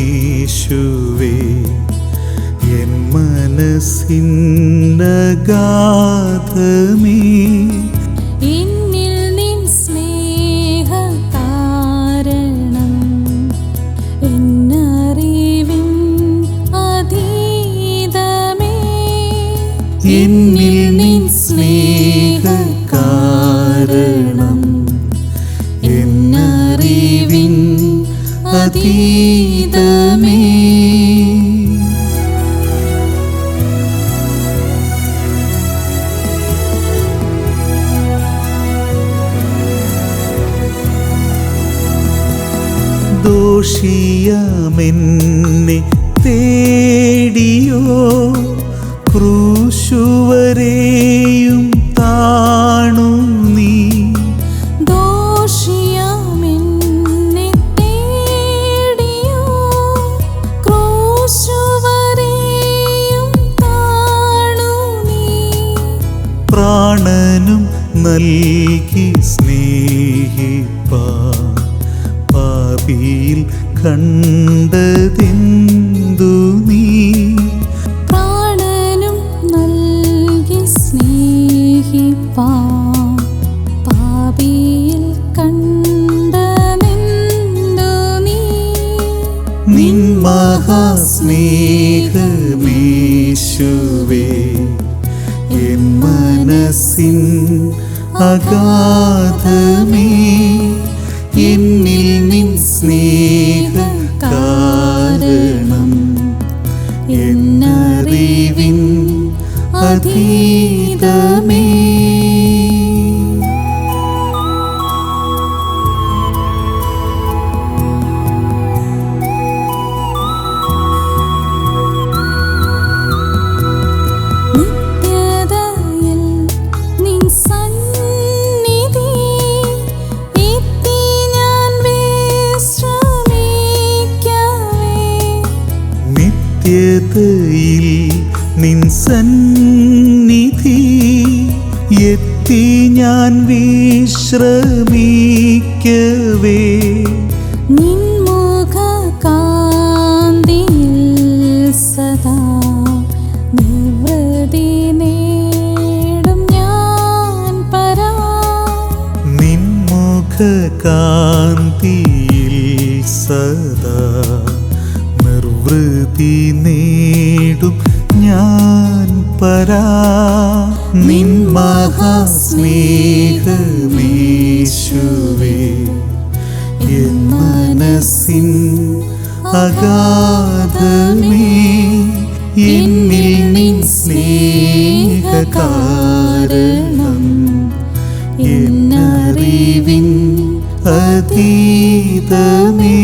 മഹാസ്നേഹമേശുവേ N എന്നറിവിൻ അതീതമേ. എന്നിൽ നിൻ അതീതമേ ദോഷിയമെന്നെ തേടിയോ ക്രൂശുവരെയും പ്രാണനും നൽകി സ്നേഹിപ്പാ. പാപിയിൽ കണ്ടതെന്തു നീ? പ്രാണനും നൽകി സ്നേഹിപ്പാൻ പാപിയിൽ കണ്ടനെന്തു നീ? നിൻ മഹാസ്നേഹമേശുവേ മനസ്സിൻ അഗാധമേ. എന്നിൽ നിൻ സ്നേഹ കാരണം എന്നറിവിൻ അതീതമേ. നിത്യതയിൽ നിൻ സന്നിധി എത്തി ഞാൻ വിശ്രമിക്കവേ. നിൻമുഖ കാന്തിയിൽ സദാ നിവൃത്തി നേടും ഞാൻ പരാ. നിൻമുഖ കാന്തിയിൽ സദാ നിർവൃതി നേടും ഞാൻ പരാ. നിൻ മഹാസ്നേഹമേശുവേ എൻ മനസ്സിൻ അഗാധമേ എന്നിൽ നിൻ സ്നേഹകാരണം എന്നറിവിൻ അതീതമേ.